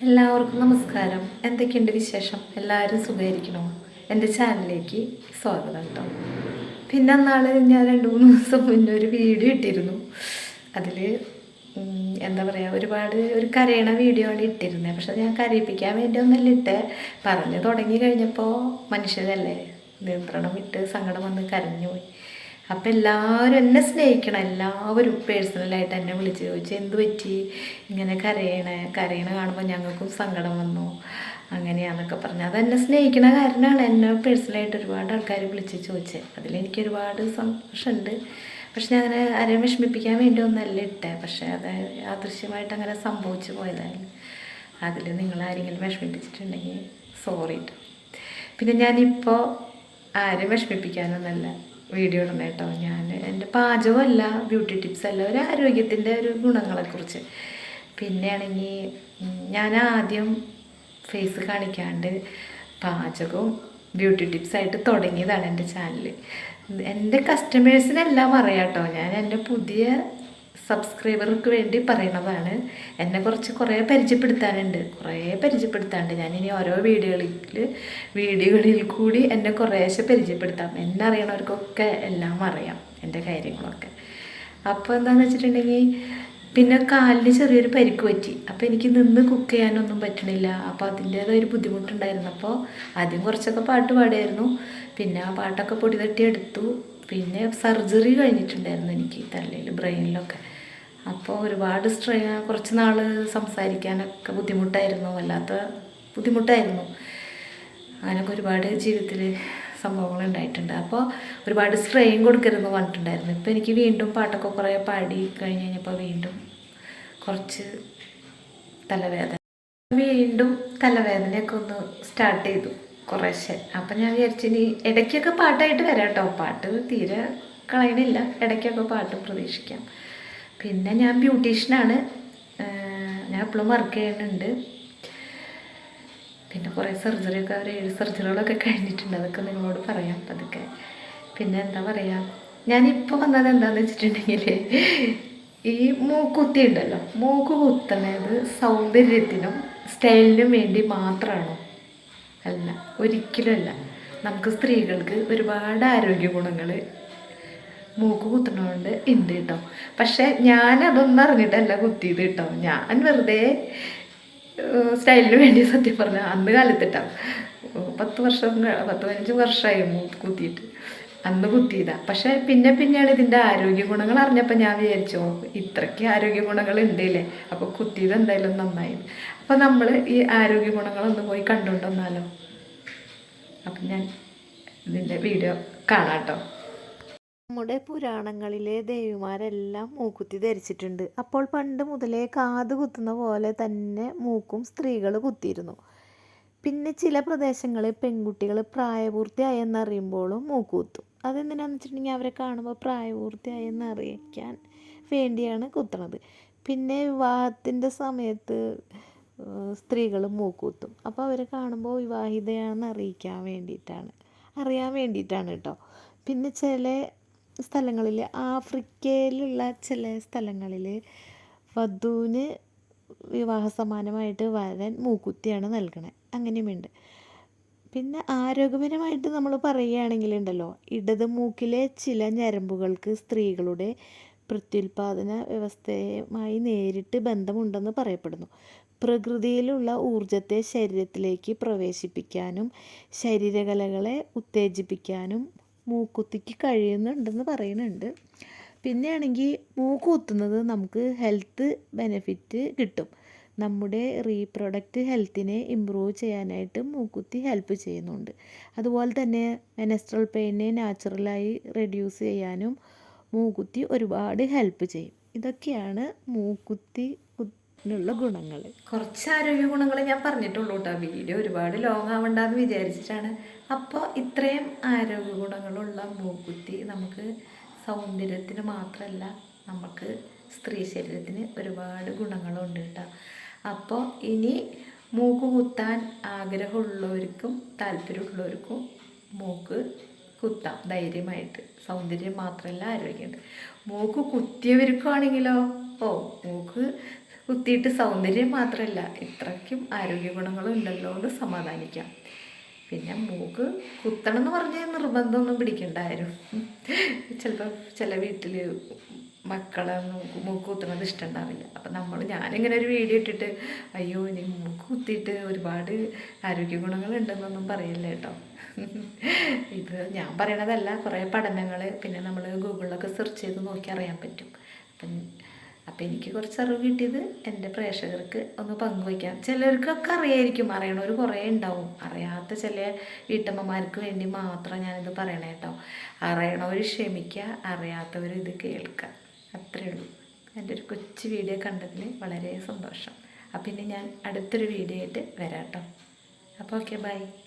എല്ലാവർക്കും നമസ്കാരം. എന്തൊക്കെയുണ്ട് വിശേഷം? എല്ലാവരും സുഖമായിരിക്കണോ? എന്റെ ചാനലിലേക്ക് സ്വാഗതം കേട്ടോ. പിന്നെ അന്നാൾ ഞാൻ രണ്ട് മൂന്ന് ദിവസം മുന്നേ ഒരു വീഡിയോ ഇട്ടിരുന്നു. അതിൽ എന്താ പറയുക ഒരുപാട് ഒരു കരയണ വീഡിയോ ആണ് ഇട്ടിരുന്നത് പക്ഷെ ഞാൻ കരയിപ്പിക്കാൻ വേണ്ടി ഒന്നല്ല ഇട്ടേ. പറഞ്ഞ് തുടങ്ങി കഴിഞ്ഞപ്പോൾ മനുഷ്യരല്ലേ? നിയന്ത്രണം വിട്ട് സങ്കടം വന്ന് കരഞ്ഞു പോയി അപ്പം എല്ലാവരും എന്നെ സ്നേഹിക്കണം. എല്ലാവരും പേഴ്സണലായിട്ട് എന്നെ വിളിച്ച് ചോദിച്ചു എന്ത് പറ്റി? ഇങ്ങനെ കരയണേ? കരയണ കാണുമ്പോൾ ഞങ്ങൾക്കും സങ്കടം വന്നു. അങ്ങനെയാണെന്നൊക്കെ പറഞ്ഞു. എന്നെ സ്നേഹിക്കണ കാരണമാണ് എന്നെ പേഴ്സണലായിട്ട് ഒരുപാട് ആൾക്കാർ വിളിച്ച് ചോദിച്ചത് അതിലെനിക്ക് ഒരുപാട് സന്തോഷമുണ്ട് പക്ഷെ ഞാൻ അങ്ങനെ ആരെയും വിഷമിപ്പിക്കാൻ വേണ്ടി ഒന്നല്ല ഇട്ടേ. പക്ഷേ അത് ആദൃശ്യമായിട്ട് അങ്ങനെ സംഭവിച്ചു പോയതായിരുന്നു അതിൽ നിങ്ങൾ ആരെങ്കിലും വിഷമിപ്പിച്ചിട്ടുണ്ടെങ്കിൽ സോറി പിന്നെ ഞാനിപ്പോൾ ആരെയും വിഷമിപ്പിക്കാനൊന്നല്ല. വീഡിയോ ഇടണം കേട്ടോ. ഞാൻ എന്റെ പാചകമല്ല ബ്യൂട്ടി ടിപ്സ് അല്ല ഒരു ആരോഗ്യത്തിന്റെ ഒരു ഗുണങ്ങളെക്കുറിച്ച്. പിന്നെയാണെങ്കിൽ ഞാൻ ആദ്യം ഫേസ് കാണിക്കാണ്ട് പാചകവും ബ്യൂട്ടി ടിപ്സായിട്ട് തുടങ്ങിയതാണ് എന്റെ ചാനൽ എന്റെ കസ്റ്റമേഴ്സിനെല്ലാം അറിയാം കേട്ടോ ഞാൻ എന്റെ പുതിയ സബ്സ്ക്രൈബർക്ക് വേണ്ടി പറയണതാണ്. എന്നെ കുറച്ച് കുറേ പരിചയപ്പെടുത്താനുണ്ട്. കുറേ പരിചയപ്പെടുത്താനുണ്ട്. ഞാനിനി ഓരോ വീഡിയോകളിൽ വീഡിയോകളിൽ കൂടി എന്നെ കുറേശ്ശെ പരിചയപ്പെടുത്താം. എന്നെ അറിയണവർക്കൊക്കെ എല്ലാം അറിയാം എന്റെ കാര്യങ്ങളൊക്കെ. അപ്പോൾ എന്താണെന്ന് വെച്ചിട്ടുണ്ടെങ്കിൽ പിന്നെ കാലിന് ചെറിയൊരു പരിക്ക് പറ്റി. അപ്പോൾ എനിക്ക് നിന്ന് കുക്ക് ചെയ്യാനൊന്നും പറ്റണില്ല. അപ്പോൾ അതിന്റേതായ ഒരു ബുദ്ധിമുട്ടുണ്ടായിരുന്നു. അപ്പോൾ ആദ്യം കുറച്ചൊക്കെ പാട്ട് പാടിയായിരുന്നു. പിന്നെ ആ പാട്ടൊക്കെ പൊടി തട്ടി എടുത്തു. പിന്നെ സർജറി കഴിഞ്ഞിട്ടുണ്ടായിരുന്നു എനിക്ക് തലയിൽ ബ്രെയിനിലൊക്കെ. അപ്പോൾ ഒരുപാട് സ്ട്രെയിൻ കുറച്ച് നാൾ സംസാരിക്കാനൊക്കെ ബുദ്ധിമുട്ടായിരുന്നു. വല്ലാത്ത ബുദ്ധിമുട്ടായിരുന്നു. അങ്ങനെയൊക്കെ ഒരുപാട് ജീവിതത്തിൽ സംഭവങ്ങൾ ഉണ്ടായിട്ടുണ്ട്. അപ്പോൾ ഒരുപാട് സ്ട്രെയിൻ കൊടുക്കരുതെന്ന് പറഞ്ഞിട്ടുണ്ടായിരുന്നു. ഇപ്പോൾ എനിക്ക് വീണ്ടും പാട്ടൊക്കെ കുറേ പാടി കഴിഞ്ഞ് കഴിഞ്ഞപ്പോൾ വീണ്ടും കുറച്ച് തലവേദന. വീണ്ടും തലവേദനയൊക്കെ ഒന്ന് സ്റ്റാർട്ട് ചെയ്തു. കുറേശ്ശെ അപ്പം ഞാൻ വിചാരിച്ചു ഇനി ഇടയ്ക്കൊക്കെ പാട്ടായിട്ട് വരാം കേട്ടോ പാട്ട് തീരെ കളയണില്ല. ഇടയ്ക്കൊക്കെ പാട്ട് പ്രതീക്ഷിക്കാം. പിന്നെ ഞാൻ ബ്യൂട്ടീഷ്യനാണ്. ഞാൻ എപ്പോഴും വർക്ക് ചെയ്യുന്നുണ്ട്. പിന്നെ കുറേ സർജറിയൊക്കെ അവർ ഏഴ് സർജറികളൊക്കെ കഴിഞ്ഞിട്ടുണ്ട്. അതൊക്കെ നിങ്ങളോട് പറയാം. അതൊക്കെ. പിന്നെ എന്താ പറയുക ഞാനിപ്പോൾ വന്നത് എന്താണെന്ന് വെച്ചിട്ടുണ്ടെങ്കിൽ ഈ മൂക്കുത്തി ഉണ്ടല്ലോ. മൂക്ക് കുത്തണത് സൗന്ദര്യത്തിനും സ്റ്റൈലിനും വേണ്ടി മാത്രമാണോ അല്ല ഒരിക്കലും നമുക്ക് സ്ത്രീകൾക്ക് ഒരുപാട് ആരോഗ്യ ഗുണങ്ങൾ മൂക്ക് കുത്തണോണ്ട് ഉണ്ട് കേട്ടോ പക്ഷേ ഞാൻ അതൊന്നും അറിഞ്ഞിട്ടല്ല കുത്തിയത് കേട്ടോ ഞാൻ വെറുതെ സ്റ്റൈലിന് വേണ്ടി സത്യം പറഞ്ഞ അന്ന് കാലത്തിട്ടാ. പത്ത് വർഷം പത്ത് പതിനഞ്ച് വർഷമായി മൂക്ക് കുത്തിയിട്ട്. അന്ന് കുത്തിയതാ. പക്ഷെ പിന്നെ പിന്നെയാണ് ഇതിന്റെ ആരോഗ്യ ഗുണങ്ങൾ അറിഞ്ഞപ്പോൾ ഞാൻ വിചാരിച്ചു "ഓ, ഇത്രയ്ക്ക് ആരോഗ്യ ഗുണങ്ങൾ ഉണ്ടല്ലേ അപ്പോൾ കുത്തിയത് എന്തായാലും നന്നായി. അപ്പോൾ നമ്മൾ ഈ ആരോഗ്യ ഗുണങ്ങളൊന്ന് പോയി കണ്ടുകൊണ്ട് വന്നാലോ? അപ്പം ഞാൻ ഇതിന്റെ വീഡിയോ കാണാം കേട്ടോ നമ്മുടെ പുരാണങ്ങളിലെ ദേവിമാരെല്ലാം മൂക്കുത്തി ധരിച്ചിട്ടുണ്ട്. അപ്പോൾ പണ്ട് മുതലേ കാത് കുത്തുന്ന പോലെ തന്നെ മൂക്കും സ്ത്രീകൾ കുത്തിയിരുന്നു. പിന്നെ ചില പ്രദേശങ്ങളിൽ പെൺകുട്ടികൾ പ്രായപൂർത്തിയായെന്നറിയുമ്പോഴും എന്നറിയുമ്പോഴും മൂക്കുത്തും അതെന്തിനാന്ന് വെച്ചിട്ടുണ്ടെങ്കിൽ അവരെ കാണുമ്പോൾ പ്രായപൂർത്തിയായെന്ന് അറിയിക്കാൻ വേണ്ടിയാണ് കുത്തണത് പിന്നെ വിവാഹത്തിന്റെ സമയത്ത് സ്ത്രീകൾ മൂക്കൂത്തും. അപ്പോൾ അവരെ കാണുമ്പോൾ വിവാഹിതയാണെന്ന് അറിയിക്കാൻ വേണ്ടിയിട്ടാണ്. അറിയാൻ വേണ്ടിയിട്ടാണ് കേട്ടോ. പിന്നെ ചില സ്ഥലങ്ങളിൽ ആഫ്രിക്കയിലുള്ള ചില സ്ഥലങ്ങളിൽ വധുവിന് വിവാഹ സമാനമായിട്ട് വരൻ മൂക്കുത്തിയാണ് നൽകണത് അങ്ങനെയുമുണ്ട് പിന്നെ ആരോഗ്യപരമായിട്ട് നമ്മൾ പറയുകയാണെങ്കിൽ ഉണ്ടല്ലോ ഇടത് മൂക്കിലെ ചില ഞരമ്പുകൾക്ക് സ്ത്രീകളുടെ പ്രത്യുൽപാദന വ്യവസ്ഥയുമായി നേരിട്ട് ബന്ധമുണ്ടെന്ന് പറയപ്പെടുന്നു. പ്രകൃതിയിലുള്ള ഊർജത്തെ ശരീരത്തിലേക്ക് പ്രവേശിപ്പിക്കാനും ശരീരകലകളെ ഉത്തേജിപ്പിക്കാനും മൂക്കുത്തിക്ക് കഴിയുന്നുണ്ടെന്ന് പറയുന്നുണ്ട്. പിന്നെയാണെങ്കിൽ മൂക്ക് കുത്തുന്നത് നമുക്ക് ഹെൽത്ത് ബെനിഫിറ്റ് കിട്ടും. നമ്മുടെ റീപ്രൊഡക്റ്റ് ഹെൽത്തിനെ ഇമ്പ്രൂവ് ചെയ്യാനായിട്ട് മൂക്കുത്തി ഹെൽപ്പ് ചെയ്യുന്നുണ്ട്. അതുപോലെ തന്നെ മെനസ്ട്രൽ പെയിനെ നാച്ചുറലായി റെഡ്യൂസ് ചെയ്യാനും മൂക്കുത്തി ഒരുപാട് ഹെൽപ്പ് ചെയ്യും. ഇതൊക്കെയാണ് മൂക്കുത്തി നുള്ള ഗുണങ്ങൾ കുറച്ച് ആരോഗ്യ ഗുണങ്ങൾ ഞാൻ പറഞ്ഞിട്ടുള്ളൂ കേട്ടോ. വീഡിയോ ഒരുപാട് ലോങ് ആവണ്ടെന്ന് വിചാരിച്ചിട്ടാണ്. അപ്പോൾ ഇത്രയും ആരോഗ്യ ഗുണങ്ങളുള്ള മൂക്കുത്തി നമുക്ക് സൗന്ദര്യത്തിന് മാത്രമല്ല നമുക്ക് സ്ത്രീ ശരീരത്തിന് ഒരുപാട് ഗുണങ്ങളുണ്ട് കേട്ടോ. അപ്പോൾ ഇനി മൂക്ക് കുത്താൻ ആഗ്രഹമുള്ളവർക്കും താല്പര്യമുള്ളവർക്കും മൂക്ക് കുത്താം. ധൈര്യമായിട്ട്. സൗന്ദര്യം മാത്രമല്ല ആരോഗ്യമുണ്ട് മൂക്ക് കുത്തിയവർക്കാണെങ്കിലോ? ഓ മൂക്ക് കുത്തിയിട്ട് സൗന്ദര്യം മാത്രമല്ല ഇത്രയ്ക്കും ആരോഗ്യ ഗുണങ്ങളും ഉണ്ടല്ലോ എന്ന് സമാധാനിക്കാം. പിന്നെ മൂക്ക് കുത്തണം എന്ന് പറഞ്ഞാൽ നിർബന്ധമൊന്നും പിടിക്കണ്ടായിരുന്നു ചിലപ്പോൾ ചില വീട്ടിൽ മക്കളെ മൂക്ക് കുത്തുന്നത് ഇഷ്ടമുണ്ടാവില്ല അപ്പം നമ്മൾ ഞാനിങ്ങനെ ഒരു വീഡിയോ ഇട്ടിട്ട് അയ്യോ ഇനി മൂക്ക് കുത്തിയിട്ട് ഒരുപാട് ആരോഗ്യ ഗുണങ്ങളുണ്ടെന്നൊന്നും പറയില്ല കേട്ടോ ഇത് ഞാൻ പറയണതല്ല കുറേ പഠനങ്ങൾ പിന്നെ നമ്മൾ ഗൂഗിളിലൊക്കെ സെർച്ച് ചെയ്ത് നോക്കി അറിയാൻ പറ്റും. അപ്പം അപ്പം എനിക്ക് കുറച്ച് അറിവ് കിട്ടിയത് എന്റെ പ്രേക്ഷകർക്ക് ഒന്ന് പങ്കുവയ്ക്കാം ചിലർക്കൊക്കെ അറിയായിരിക്കും അറിയണവർ കുറേ ഉണ്ടാവും. അറിയാത്ത ചില വീട്ടമ്മമാർക്ക് വേണ്ടി മാത്രം ഞാനിത് പറയണേ കേട്ടോ. അറിയണവർ ക്ഷമിക്കുക അറിയാത്തവർ ഇത് കേൾക്കുക അത്രയേ ഉള്ളൂ. എന്റെ ഒരു കൊച്ചു വീഡിയോ കണ്ടതിൽ വളരെ സന്തോഷം. അപ്പം ഇനി ഞാൻ അടുത്തൊരു വീഡിയോ ആയിട്ട് വരാം കേട്ടോ. അപ്പോൾ ഓക്കെ ബൈ.